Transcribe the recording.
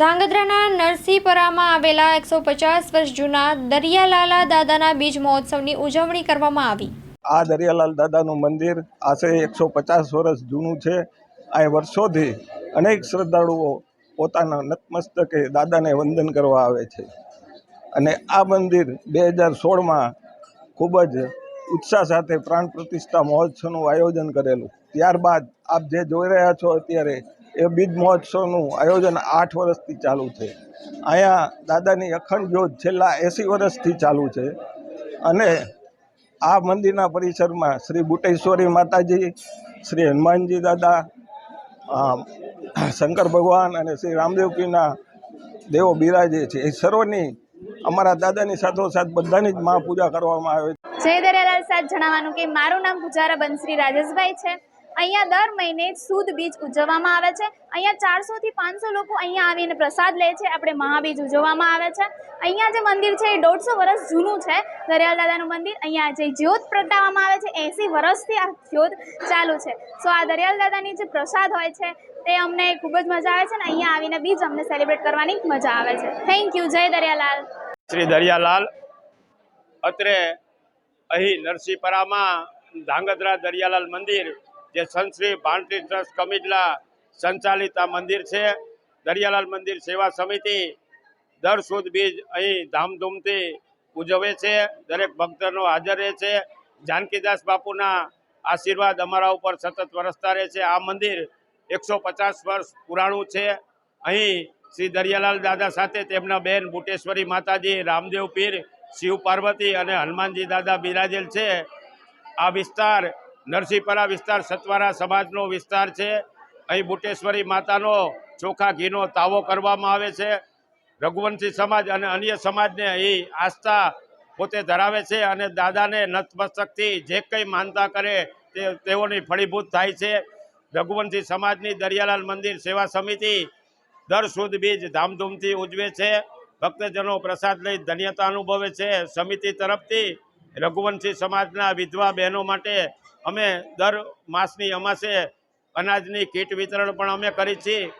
ધાંગધ્રાના નરસિંહપરામાં આવેલા એકસો પચાસ વર્ષ જૂના દરિયાલાલા દાદાના બીજ મહોત્સવની ઉજવણી કરવામાં આવી. આ દરિયાલાલ દાદાનું મંદિર આશરે એકસો પચાસ વર્ષ જૂનું છે. આ વર્ષોથી અનેક શ્રદ્ધાળુઓ પોતાના નતમસ્તકે દાદાને વંદન કરવા આવે છે. અને આ મંદિર બે હજાર સોળમાં ખૂબ જ ઉત્સાહ સાથે પ્રાણ પ્રતિષ્ઠા મહોત્સવનું આયોજન કરેલું. ત્યારબાદ આપ જે જોઈ રહ્યા છો અત્યારે એ બીજ મહોત્સવનું આયોજન આઠ વર્ષથી ચાલુ છે. અહીંયા દાદાની અખંડ જ્યોત છેલ્લા એંસી વર્ષથી ચાલુ છે અને આ મંદિરના પરિસરમાં શ્રી બુટેશ્વરી માતાજી, શ્રી હનુમાનજી દાદા શંકર ભગવાન અને શ્રી રામદેવપીના દેવો બિરાજે છે. એ સર્વની અમારા દાદાની સાથોસાથ બધાની જ મહાપૂજા કરવામાં આવે છે. જય દરિયાલાલ સાહેબ જણાવવાનું કે મારું નામ પૂજારા બંશ્રી રાજેશભાઈ છે. અહીંયા દર મહિને સુદ બીજ ઉજવવામાં આવે છે. અહીંયા ચારસોથી પાંચસો લોકો અહીંયા આવીને પ્રસાદ લે છે. આપણે મહાબીજ ઉજવવામાં આવે છે. અહીંયા જે મંદિર છે એ દોઢસો વર્ષ જૂનું છે. દરિયાલ દાદાનું મંદિર. અહીંયા જે જ્યોત પ્રગટાવવામાં આવે છે, એંસી વર્ષથી આ જ્યોત ચાલુ છે. સો આ દરિયાલ દાદાની જે પ્રસાદ હોય છે, તે અમને ખૂબ જ મજા આવે છે અને અહીંયા આવીને બીજ અમને સેલિબ્રેટ કરવાની મજા આવે છે. થેન્ક યુ જય દરિયાલાલ. શ્રી દરિયાલાલ. અત્રે અહીં નરસિંહપરામાં ધાંગધ્રા દરિયાલાલ મંદિર જે સંત શ્રી ભારતી ટ્રસ્ટ કમિટલા સંચાલિત આ મંદિર છે, દરિયાલાલ મંદિર સેવા સમિતિ, દર સુદ બીજ અહીં ધામધૂમથી ઉજવે છે, દરેક ભક્તનો હાજર રહે છે. જાનકીદાસ બાપુના આશીર્વાદ અમારા ઉપર સતત વરસતા રહે છે. આ મંદિર એકસો વર્ષ પુરાણું છે. અહીં શ્રી દરિયાલાલ દાદા સાથે તેમના બેન બુટેશ્વરી માતાજી, રામદેવ પીર, શિવ પાર્વતી અને હનુમાનજી દાદા બિરાજેલ છે. આ વિસ્તાર નરસિંહપરા વિસ્તાર સતવારા સમાજનો વિસ્તાર છે. અહીં બુટેશ્વરી માતાનો ચોખા ઘીનો તાવો કરવામાં આવે છે. રઘુવંશી સમાજ અને અન્ય સમાજને એ આસ્થા પોતે ધરાવે છે અને દાદાને નતમસ્તકથી જે કંઈ માનતા કરે તે તેઓની ફળીભૂત થાય છે. રઘુવંશી સમાજની દરિયાલાલ મંદિર સેવા સમિતિ દર સુદ બીજ ધામધૂમથી ઉજવે છે. ભક્તજનો પ્રસાદ લઈ ધન્યતા અનુભવે છે. સમિતિ તરફથી રઘુવંશી સમાજના વિધવા બહેનો માટે અમે દર માસની અમાસે અનાજની કીટ વિતરણ પણ અમે કરી છીએ.